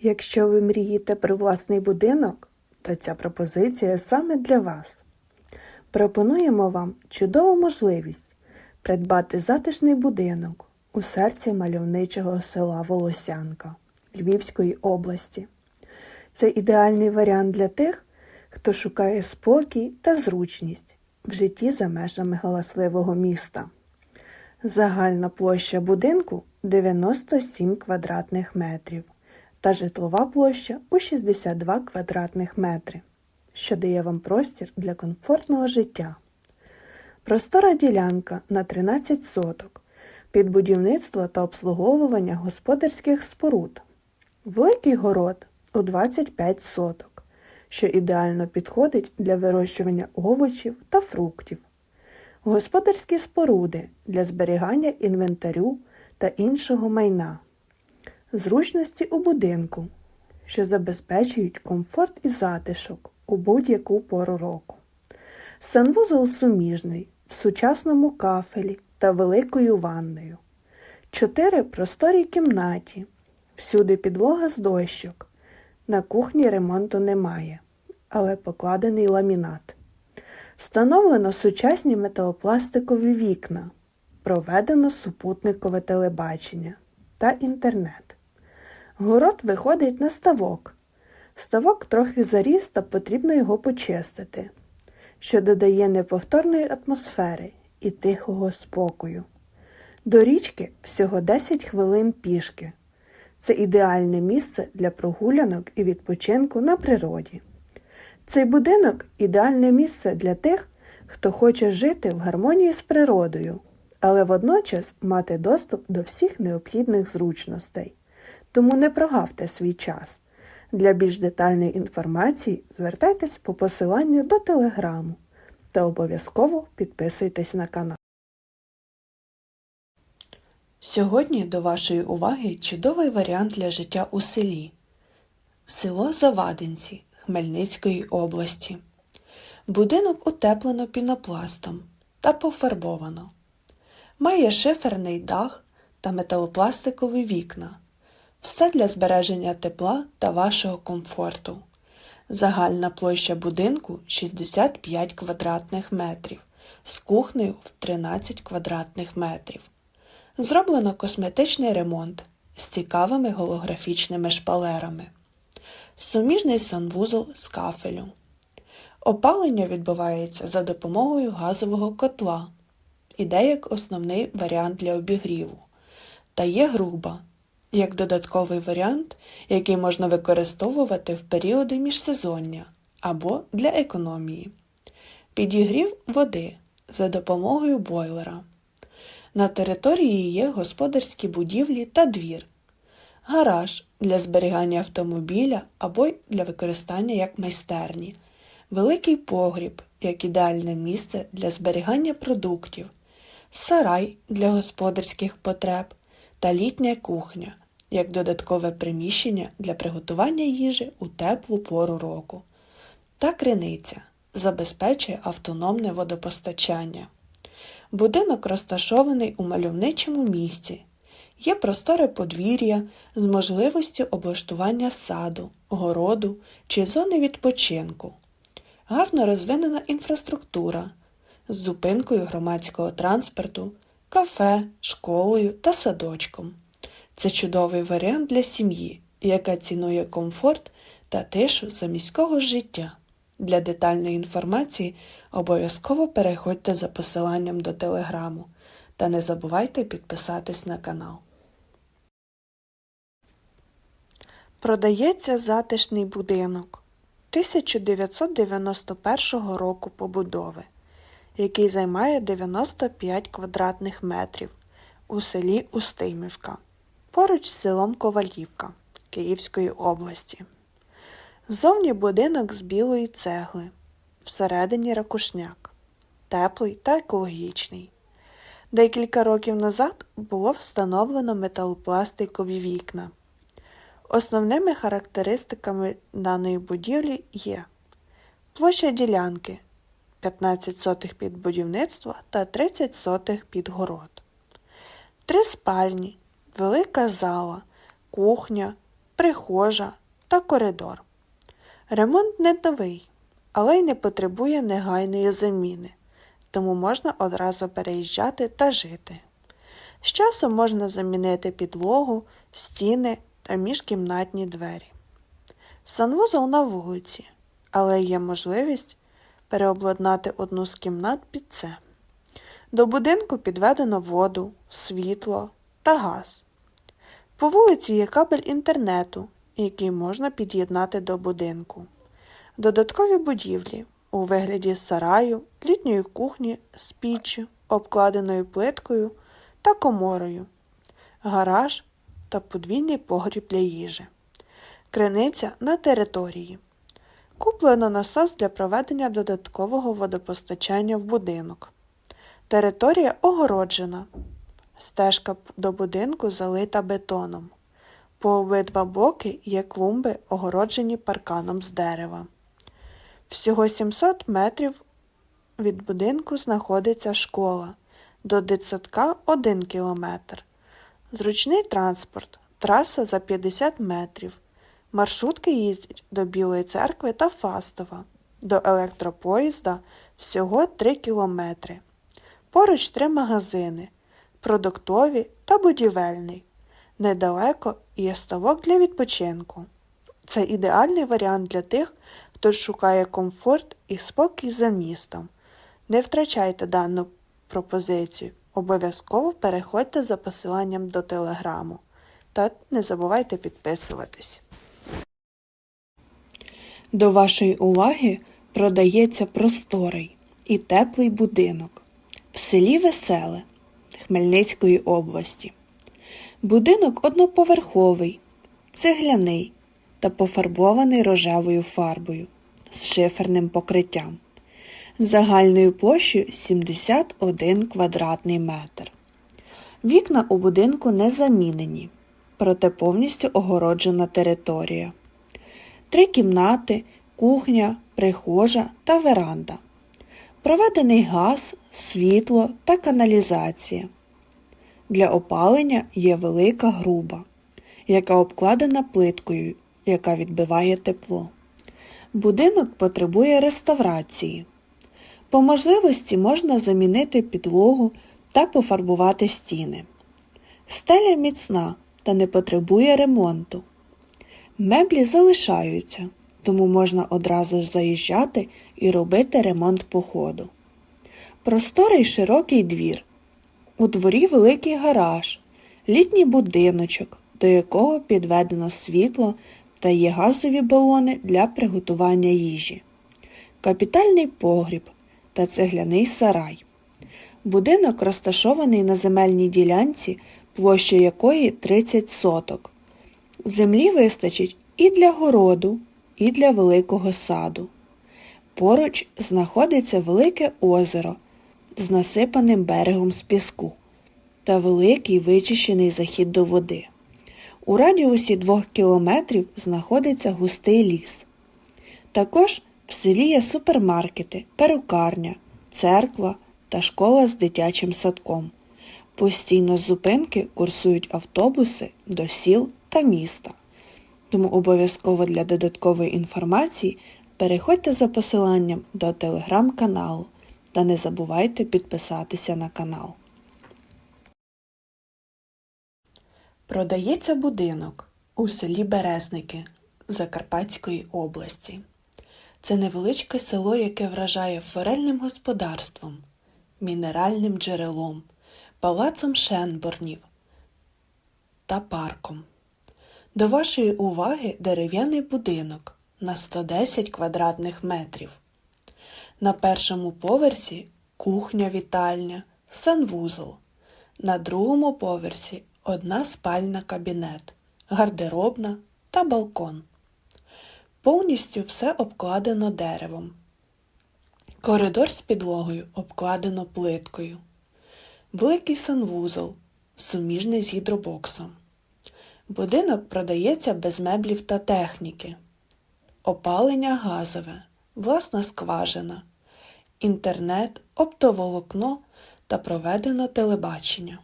Якщо ви мрієте про власний будинок, то ця пропозиція саме для вас. Пропонуємо вам чудову можливість придбати затишний будинок у серці мальовничого села Волосянка Львівської області. Це ідеальний варіант для тих, хто шукає спокій та зручність в житті за межами галасливого міста. Загальна площа будинку 97 квадратних метрів та житлова площа у 62 квадратних метри, що дає вам простір для комфортного життя. Простора ділянка на 13 соток під будівництво та обслуговування господарських споруд. Великий город у 25 соток, що ідеально підходить для вирощування овочів та фруктів. Господарські споруди для зберігання інвентарю та іншого майна. Зручності у будинку, що забезпечують комфорт і затишок у будь-яку пору року. Санвузол суміжний в сучасному кафелі та великою ванною. Чотири просторі кімнаті. Всюди підлога з дощок. На кухні ремонту немає, але покладений ламінат. Встановлено сучасні металопластикові вікна, проведено супутникове телебачення та інтернет. Город виходить на ставок. Ставок трохи заріс та потрібно його почистити, що додає неповторної атмосфери і тихого спокою. До річки всього 10 хвилин пішки. Це ідеальне місце для прогулянок і відпочинку на природі. Цей будинок ідеальне місце для тих, хто хоче жити в гармонії з природою, але водночас мати доступ до всіх необхідних зручностей. Тому не прогавте свій час. Для більш детальної інформації звертайтесь по посиланню до телеграму та обов'язково підписуйтесь на канал. Сьогодні до вашої уваги чудовий варіант для життя у селі. Село Завадинці Хмельницької області. Будинок утеплено пінопластом та пофарбовано. Має шиферний дах та металопластикові вікна. Все для збереження тепла та вашого комфорту. Загальна площа будинку 65 квадратних метрів з кухнею в 13 квадратних метрів. Зроблено косметичний ремонт з цікавими голографічними шпалерами. Суміжний санвузол з кафелю. Опалення відбувається за допомогою газового котла. Іде як основний варіант для обігріву. Та є груба, як додатковий варіант, який можна використовувати в періоди міжсезоння або для економії. Підігрів води за допомогою бойлера. На території є господарські будівлі та двір, гараж для зберігання автомобіля або для використання як майстерні, великий погріб як ідеальне місце для зберігання продуктів, сарай для господарських потреб та літня кухня як додаткове приміщення для приготування їжі у теплу пору року. Та криниця забезпечує автономне водопостачання. Будинок розташований у мальовничому місці. Є просторе подвір'я з можливістю облаштування саду, городу чи зони відпочинку. Гарно розвинена інфраструктура з зупинкою громадського транспорту, кафе, школою та садочком. Це чудовий варіант для сім'ї, яка цінує комфорт та тишу за міського життя. Для детальної інформації обов'язково переходьте за посиланням до телеграму та не забувайте підписатись на канал. Продається затишний будинок 1991 року побудови, який займає 95 квадратних метрів у селі Устимівка, поруч з селом Ковалівка Київської області. Зовні будинок з білої цегли, всередині ракушняк, теплий та екологічний. Декілька років назад було встановлено металопластикові вікна. Основними характеристиками даної будівлі є площа ділянки 15 сотих під будівництво та 30 сотих під город, три спальні, велика зала, кухня, прихожа та коридор. Ремонт не новий, але й не потребує негайної заміни, тому можна одразу переїжджати та жити. З часом можна замінити підлогу, стіни та міжкімнатні двері. Санвузол на вулиці, але є можливість переобладнати одну з кімнат під це. До будинку підведено воду, світло та газ. По вулиці є кабель інтернету, який можна під'єднати до будинку. Додаткові будівлі у вигляді сараю, літньої кухні з піччю, обкладеною плиткою та коморою, гараж та подвійний погріб для їжі. Криниця на території. Куплено насос для проведення додаткового водопостачання в будинок. Територія огороджена. Стежка до будинку залита бетоном. По обидва боки є клумби, огороджені парканом з дерева. Всього 700 метрів від будинку знаходиться школа. До дитсадка 1 кілометр. Зручний транспорт. Траса за 50 метрів. Маршрутки їздять до Білої церкви та Фастова. До електропоїзда всього 3 кілометри. Поруч три магазини продуктові та будівельний. Недалеко є ставок для відпочинку. Це ідеальний варіант для тих, хто шукає комфорт і спокій за містом. Не втрачайте дану пропозицію. Обов'язково переходьте за посиланням до телеграму. Та не забувайте підписуватись. До вашої уваги продається просторий і теплий будинок в селі Веселе Хмельницької області. Будинок одноповерховий, цегляний та пофарбований рожевою фарбою з шиферним покриттям. Загальною площею 71 квадратний метр. Вікна у будинку не замінені, проте повністю огороджена територія. Три кімнати, кухня, прихожа та веранда. Проведений газ, світло та каналізація. Для опалення є велика груба, яка обкладена плиткою, яка відбиває тепло. Будинок потребує реставрації. По можливості можна замінити підлогу та пофарбувати стіни. Стеля міцна та не потребує ремонту. Меблі залишаються, тому можна одразу ж заїжджати і робити ремонт по ходу. Просторий широкий двір. У дворі великий гараж, літній будиночок, до якого підведено світло та є газові балони для приготування їжі, капітальний погріб та цегляний сарай. Будинок розташований на земельній ділянці, площа якої 30 соток. Землі вистачить і для городу, і для великого саду. Поруч знаходиться велике озеро з насипаним берегом з піску та великий вичищений захід до води. У радіусі двох кілометрів знаходиться густий ліс. Також в селі є супермаркети, перукарня, церква та школа з дитячим садком. Постійно з зупинки курсують автобуси до сіл та міста. Тому обов'язково для додаткової інформації переходьте за посиланням до телеграм-каналу та не забувайте підписатися на канал. Продається будинок у селі Березники Закарпатської області. Це невеличке село, яке вражає форельним господарством, мінеральним джерелом, палацом Шенборнів та парком. До вашої уваги дерев'яний будинок на 110 квадратних метрів. На першому поверсі кухня-вітальня, санвузол. На другому поверсі одна спальна кабінет, гардеробна та балкон. Повністю все обкладено деревом. Коридор з підлогою обкладено плиткою. Великий санвузол, суміжний з гідробоксом. Будинок продається без меблів та техніки. Опалення газове, власна скважина, інтернет, оптоволокно та проведено телебачення.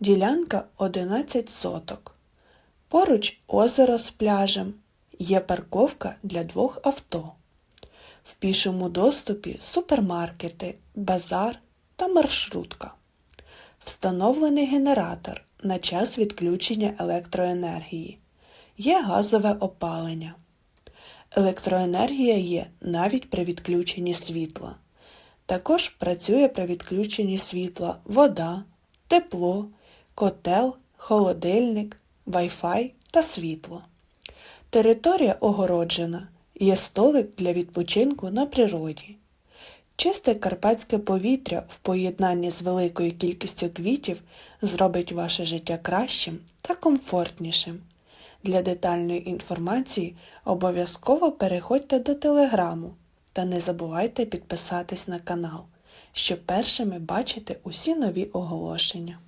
Ділянка 11 соток. Поруч озеро з пляжем. Є парковка для двох авто. В пішому доступі супермаркети, базар та маршрутка. Встановлений генератор на час відключення електроенергії. Є газове опалення. Електроенергія є навіть при відключенні світла. Також працює при відключенні світла вода, тепло, котел, холодильник, Wi-Fi та світло. Територія огороджена, є столик для відпочинку на природі. Чисте карпатське повітря в поєднанні з великою кількістю квітів зробить ваше життя кращим та комфортнішим. Для детальної інформації обов'язково переходьте до телеграму та не забувайте підписатись на канал, щоб першими бачити усі нові оголошення.